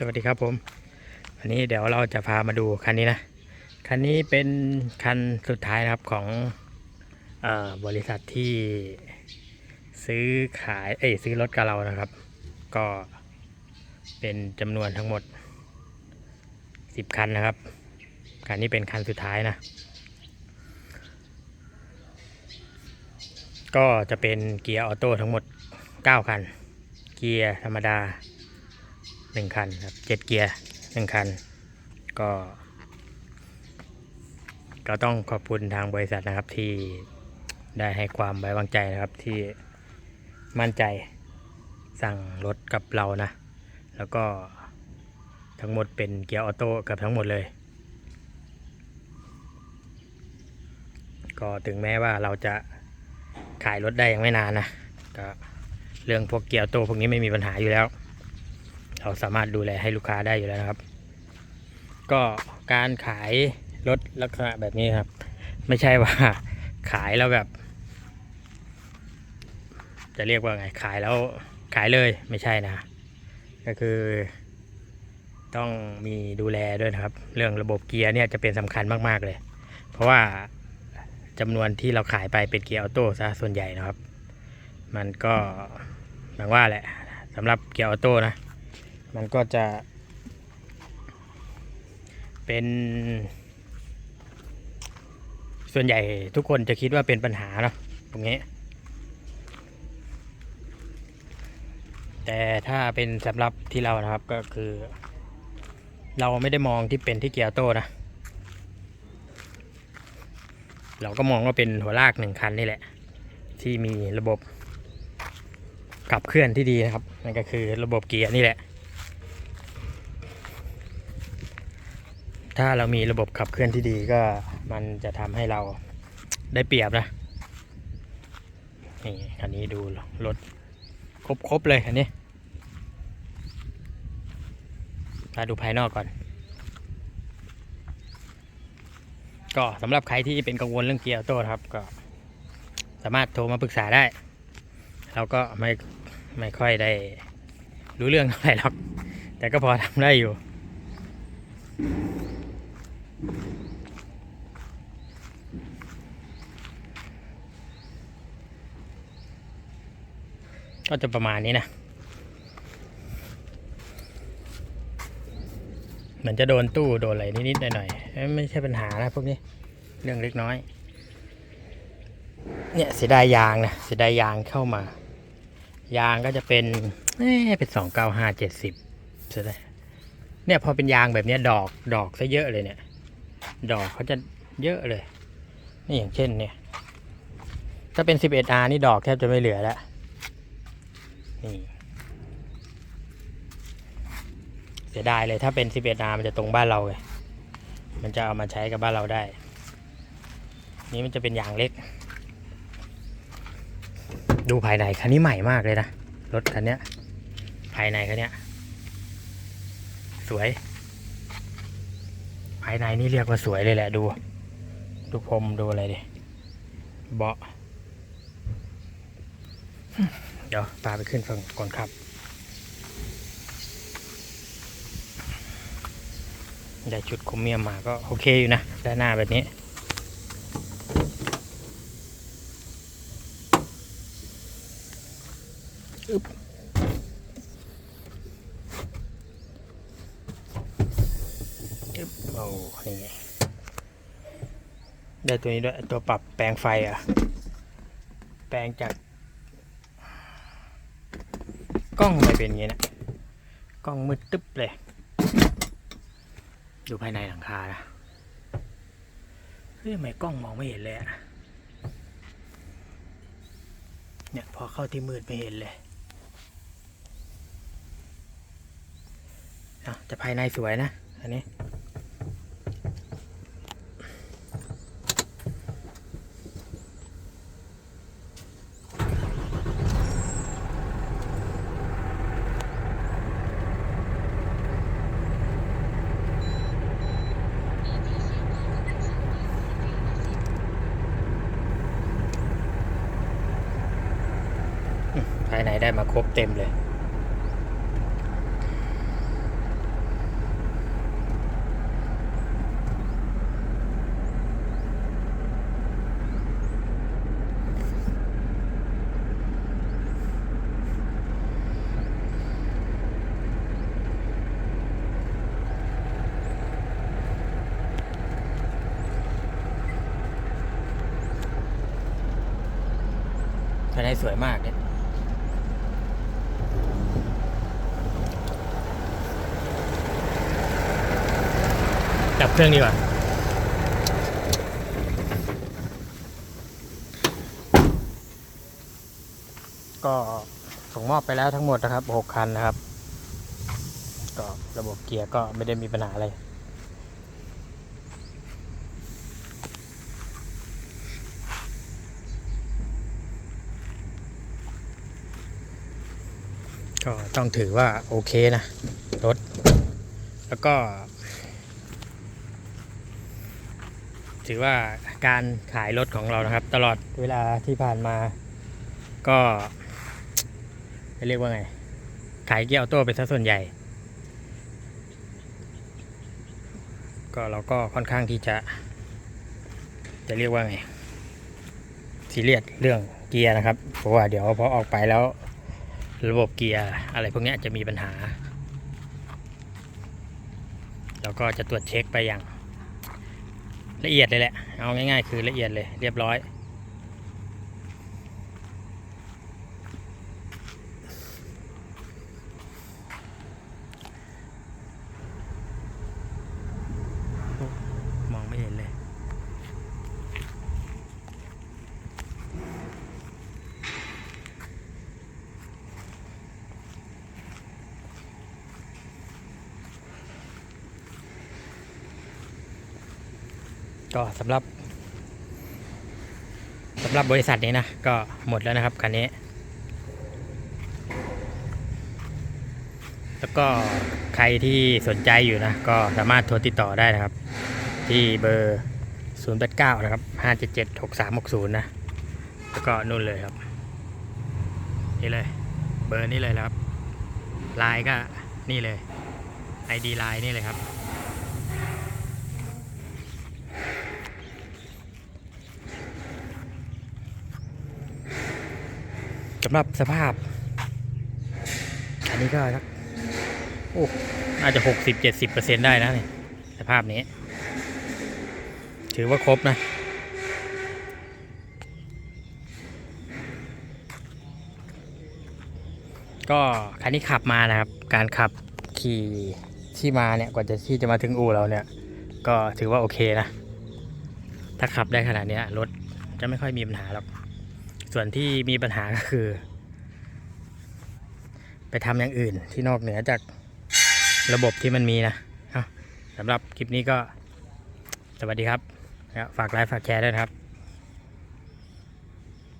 สวัสดีครับผมอันนี้เดี๋ยวเราจะพามาดูคันนี้นะคันนี้เป็นคันสุดท้ายนะครับของอบริษัทที่ซื้อขายเอ้ยซื้อรถกับเรานะครับ ก็เป็นจำนวนทั้งหมด 10 คันนะครับคันนี้เป็นคันสุดท้ายนะ ก็จะเป็นเกียร์ออโต้ทั้งหมด 9 คัน เกียร์ธรรมดา หนึ่งคันครับเจ็ดเกียร์หนึ่งคัน ก็ ก็ต้องขอบคุณทางบริษัทนะครับที่ได้ให้ความไว้วางใจนะครับที่มั่นใจสั่งรถกับเรานะ แล้วก็ทั้งหมดเป็นเกียร์ออโต้เกับทั้งหมดเลย ก็ถึงแม้ว่าเราจะขายรถได้ยังไม่นานนะก็เรื่องพวกเกียร์ออโต้พวกนี้ไม่มีปัญหาอยู่แล้ว เราสามารถดูแลให้ลูกค้าได้อยู่แล้วนะครับ ก็การขายรถลักษณะแบบนี้ครับ ไม่ใช่ว่าขายแล้วแบบ จะเรียกว่าไงขายแล้วขายเลยไม่ใช่นะ ก็คือ ต้องมีดูแลด้วยนะครับ เรื่องระบบเกียร์เนี่ยจะเป็นสำคัญมากๆเลย เพราะว่าจำนวนที่เราขายไปเป็นเกียร์ออโต้ซะส่วนใหญ่นะครับ มันก็อย่างว่าแหละสำหรับเกียร์ออโต้นะ มันก็จะ เป็น ส่วนใหญ่ทุกคนจะคิดว่าเป็นปัญหาเนาะตรงนี้ แต่ถ้าเป็นสำหรับที่เรานะครับก็คือ เราไม่ได้มองที่เป็นที่เกียร์โต้นะ เราก็มองว่าเป็นหัวลากหนึ่งคันนี่แหละ ที่มีระบบขับเคลื่อนที่ดีนะครับนั่นก็คือระบบเกียร์นี่แหละ ถ้าเรามีระบบขับเคลื่อนที่ดีก็มันจะทำให้เราได้เปรียบนะนี่คันนี้ดูรถครบๆเลยคันนี้มาดูภายนอกก่อน ก็สำหรับใครที่เป็นกังวลเรื่องเกียร์ออโต้ครับก็สามารถโทรมาปรึกษาได้ เราก็ไม่ไม่ค่อยได้รู้เรื่องเท่าไหร่หรอก แต่ก็พอทำได้อยู่ ก็จะประมาณนี้นะเหมือนจะโดนตู้โดนอะไรนิดๆหน่อยๆไม่ใช่ปัญหานะพวกนี้ เรื่องเล็กน้อย เนี่ยเสียดายยางนะเสียดายยางเข้ามา ยางก็จะเป็นเอ๊เป็นสองเก้าห้าเจ็ดสิบเสียดายเนี่ยพอเป็นยางแบบเนี้ยดอกดอกซะเยอะเลยเนี่ย ดอกเขาจะเยอะเลย นี่อย่างเช่นเนี่ย ถ้าเป็น 11R นี่ดอกแทบจะไม่เหลือแล้ว นี่เสียดายเลยถ้าเป็น 11R มันจะตรงบ้านเราเลยมันจะเอามาใช้กับบ้านเราได้ นี่มันจะเป็นยางเล็ก ดูภายในคันนี้ใหม่มากเลยนะ รถคันนี้ภายในคันนี้สวย ภายในนี่เรียกว่าสวยเลยแหละดู ดูพรมดูอะไรดิ เบาะ เดี๋ยวพาไปขึ้นฝั่งก่อนครับ ได้ชุดคมเมียมมาก็โอเคอยู่นะด้านหน้าแบบนี้อึ๊บอึ๊บโอ้นี่ไงได้ตัวนี้ด้วยตัวปรับแปลงไฟอะ แปลงจาก กล้องไม่เป็นอย่างนี้นะกล้องมืดตึ๊บเลย ดูภายในหลังคานะเฮ้ยทำไมกล้องมองไม่เห็นเลยอะเนี่ยพอเข้าที่มืดไม่เห็นเลยจะภายในสวยนะ อันนี้ ได้มาครบเต็มเลย ภายในสวยมากเนี่ย ดับเครื่องดีกว่าก็ส่งมอบไปแล้วทั้งหมดนะครับหกคันนะครับ ก็ระบบเกียร์ก็ไม่ได้มีปัญหาอะไร ก็ต้องถือว่าโอเคนะ รถ แล้วก็ ถือว่าการขายรถของเรานะครับ ตลอดเวลาที่ผ่านมา ก็จะเรียกว่าไง ขายเกียร์ออโต้เป็นซะส่วนใหญ่ ก็เราก็ค่อนข้างที่จะ จะเรียกว่าไงซีเรียสเรื่องเกียร์นะครับ เพราะว่าเดี๋ยวพอออกไปแล้ว ระบบเกียร์อะไรพวกนี้จะมีปัญหา แล้วก็จะตรวจเช็คไปอย่าง ละเอียดเลยแหละ เอาง่ายๆ คือละเอียดเลยเรียบร้อย มองไม่เห็นเลย ก็สำหรับสำหรับบริษัทนี้นะ ก็หมดแล้วนะครับคันนี้ แล้วก็ใครที่สนใจอยู่นะ ก็สามารถโทรติดต่อได้นะครับ ที่เบอร์ 089 นะครับ 577 6360 นะ แล้วก็นู่นเลยครับ นี่เลย เบอร์นี่เลยครับไลน์ก็นี่เลย ID ไลน์นี่เลยครับ สำหรับสภาพ อันนี้ก็สักโอ้น่าจะหกสิบเจ็ดสิบเปอร์เซ็นได้นะเนี่ยสภาพนี้ ถือว่าครบนะ ก็คันนี้ขับมานะครับ การขับขี่ที่มาเนี่ย กว่าจะที่จะมาถึงอู่เราเนี่ย ก็ถือว่าโอเคนะ ถ้าขับได้ขนาดนี้รถจะไม่ค่อยมีปัญหาหรอก ส่วนที่มีปัญหาก็คือ ไปทำอย่างอื่นที่นอกเหนือจากระบบที่มันมีนะสำหรับคลิปนี้ก็สวัสดีครับ ฝากไลค์ฝากแชร์ด้วยนะครับ